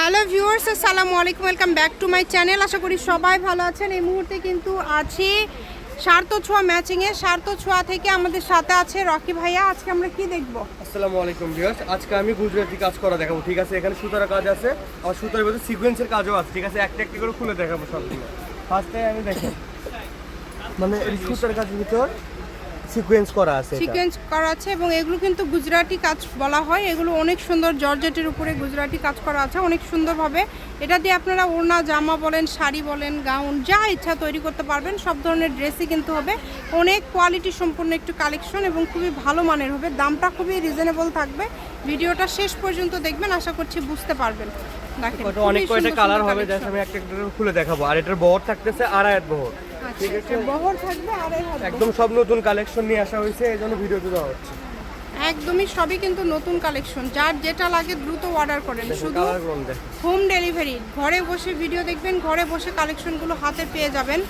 Hello viewers, আসসালামু আলাইকুম, welcome back to my channel. আশা করি সবাই ভালো আছেন। এই মুহূর্তে কিন্তু আছি সার্থ ছোঁয়া ম্যাচিংয়ে সার্থ ছোঁয়া থেকে আমাদের সাথে আছে রকি ভাইয়া। আজকে আমরা কি দেখব? আসসালামু আলাইকুম ভিউয়ার্স। আজকে আমি গুজরাটি কাজ করা দেখাবো, ঠিক আছে? এখানে সুতার কাজ আছে আর সুতার ভিতরে সিকোয়েন্সের কাজও আছে, ঠিক আছে? একটা একটা করে খুলে দেখাবো সবগুলো। ফার্স্টে আমি দেখেন। মানে সুতার কাজের ভিতর সিকোয়েন্স করা আছে সিকোয়েন্স করা আছে এবং এগুলো কিন্তু গুজরাটি কাজ বলা হয়। এগুলো অনেক সুন্দর জর্জেটের উপরে গুজরাটি কাজ করা আছে অনেক সুন্দরভাবে। এটা দিয়ে আপনারা ওড়না জামা বলেন শাড়ি বলেন গাউন যা ইচ্ছা তৈরি করতে পারবেন সব ধরনের ড্রেসই কিন্তু হবে। অনেক কোয়ালিটি সম্পূর্ণ একটু কালেকশন এবং খুবই ভালো মানের হবে। দামটা খুবই রিজনেবল থাকবে। ভিডিওটা শেষ পর্যন্ত দেখবেন আশা করছি বুঝতে পারবেন। দেখেন অনেক কয়টা কালার হবে আমি একটা খুলে দেখাবো। আর এটার বহর থাকতেছে আড়াই বহর। ঠিক আছে। বহর থাকবে আর একদম সব নতুন কালেকশন নিয়ে আসা হয়েছে এই জন্য ভিডিওতে দেওয়া হচ্ছে একদমই সবই কিন্তু নতুন কালেকশন যার যেটা লাগে দ্রুত অর্ডার করেন। শুধু হোম ডেলিভারি ঘরে বসে ভিডিও দেখবেন ঘরে বসে কালেকশনগুলো হাতে পেয়ে যাবেন।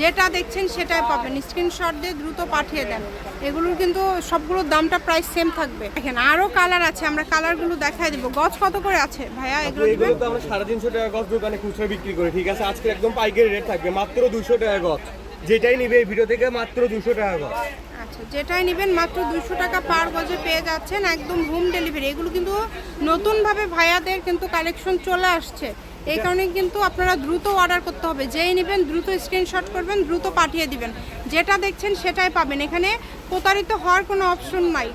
যেটা দেখছেন সেটাই পাবেন। স্ক্রিনশট দিয়ে দ্রুত পাঠিয়ে দেন। এগুলোর কিন্তু সবগুলোর দামটা প্রায় সেম থাকবে। দেখেন আরও কালার আছে। আমরা কালারগুলো দেখাই দেবো। গজ কত করে আছে? ভাইয়া এগুলো এগুলো তো আমরা সাড়ে তিনশো টাকা গজ দোকানে খুচরা বিক্রি করি ঠিক আছে? আজকে একদম পাইকারি রেট থাকবে। মাত্র দুশো টাকা গজ। যেটাই নিবে এই ভিডিও থেকে মাত্র দুশো টাকা গজ। আচ্ছা যেটাই নেবেন মাত্র দুশো টাকা পার গজে পেয়ে যাচ্ছেন একদম হোম ডেলিভারি এগুলো কিন্তু নতুনভাবে ভাইয়াদের কিন্তু কালেকশন চলে আসছে। এই কারণে কিন্তু আপনারা দ্রুত অর্ডার করতে হবে। যেই নেবেন দ্রুত স্ক্রিনশট করবেন দ্রুত পাঠিয়ে দিবেন। যেটা দেখছেন সেটাই পাবেন। এখানে প্রতারিত হওয়ার কোনো অপশন নাই।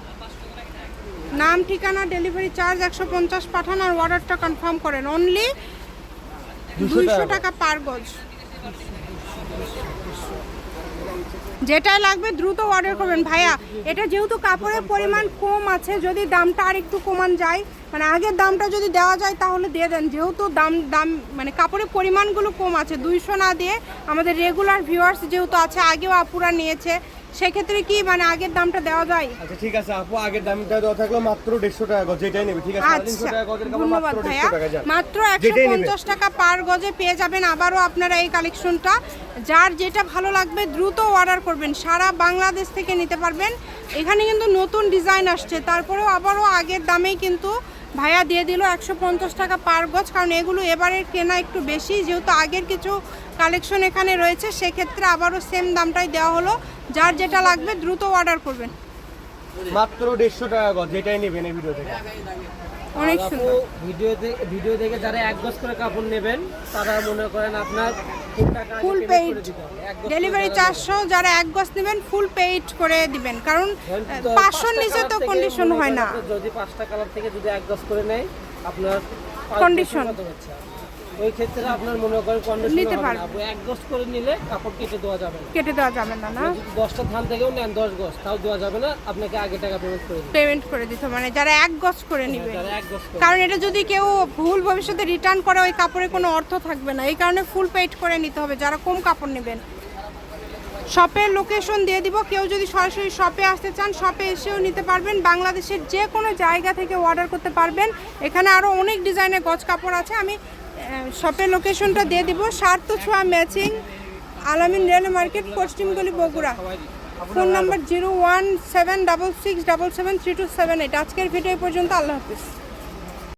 নাম ঠিকানা ডেলিভারি চার্জ একশো পঞ্চাশ পাঠান আর অর্ডারটা কনফার্ম করেন। অনলি 200 দুইশো টাকা। টাকা পার গজ। যেটাই লাগবে দ্রুত অর্ডার করবেন। ভাইয়া, এটা যেহেতু কাপড়ের পরিমাণ কম আছে, যদি দামটা আর একটু কমান যায় মানে আগের দামটা যদি দেওয়া যায় তাহলে দিয়ে দেন। যেহেতু দাম দাম মানে কাপড়ের পরিমাণগুলো কম আছে, দুইশো না দিয়ে আমাদের রেগুলার ভিউয়ার্স যেহেতু আছে, আগেও আপুরা নিয়েছে সেক্ষেত্রে কি মানে আগের দামটা দেওয়া যায়? আচ্ছা ঠিক আছে আপু আগের দামটা দেওয়া থাকল মাত্র দেড়শো টাকা গজ যেটাই নেবে ঠিক আছে? আচ্ছা টাকা গজের কাপড় ধন্যবাদ মাত্র টাকা একশো। পঞ্চাশ টাকা পার গজে পেয়ে যাবেন আবারও আপনারা এই কালেকশনটা। যার যেটা ভালো লাগবে দ্রুত অর্ডার করবেন সারা বাংলাদেশ থেকে নিতে পারবেন। এখানে কিন্তু নতুন ডিজাইন আসছে তারপরেও আবারও আগের দামেই কিন্তু ভাইয়া দিয়ে দিল একশো পঞ্চাশ টাকা পার গজ কারণ এগুলো এবারের কেনা একটু বেশি যেহেতু আগের কিছু কালেকশন এখানে রয়েছে সেক্ষেত্রে আবারও সেম দামটাই দেওয়া হলো। যার যেটা লাগবে দ্রুত অর্ডার করবেন। মাত্র দেড়শো টাকা গজ যেটাই নেবেন এই ভিডিও থেকে। অনেক সুন্দর। ভিডিও থেকে ভিডিও থেকে যারা এক গজ করে কাপড় নেবেন তারা মনে করেন আপনার ফুল পেইড ডেলিভারি চারশো যারা এক গজ নেবেন ফুল পেইড করে দিবেন। কারণ পাঁচশোর নিচে তো কন্ডিশন হয় না। যদি পাঁচটা কালার থেকে যদি এক গজ করে নেয় আপনার পাঁচ ওই ক্ষেত্রে আপনার মনে করেন কন্ডিশন নিতে না। এক গজ করে নিলে কাপড় কেটে দেওয়া যাবে না। কেটে দেওয়া যাবে না না? দশটা ধান থেকেও নেন দশ গজ তাও দেওয়া যাবে না। আপনাকে আগে টাকা পেমেন্ট করে দিতে পেমেন্ট করে দিতে হবে। মানে যারা এক গজ করে নিবে। গজ করে কারণ এটা যদি কেউ ভুল ভবিষ্যতে রিটার্ন করে ওই কাপড়ে কোনো অর্থ থাকবে না। এই কারণে ফুল পেইড করে নিতে হবে। যারা কম কাপড় নেবেন। শপের লোকেশন দিয়ে দিব। কেউ যদি সরাসরি শপে আসতে চান শপে এসেও নিতে পারবেন। বাংলাদেশের যে কোনো জায়গা থেকে অর্ডার করতে পারবেন। এখানে আরও অনেক ডিজাইনের গজ কাপড় আছে। আমি শপের লোকেশনটা দিয়ে দিব। সার্থ ছোঁয়া matching Alamin rail market, পশ্চিমগলি Bogura. Phone number zero one seven double six double seven three two seven eight. আজকের ভিডিও পর্যন্ত, আল্লাহ হাফিজ।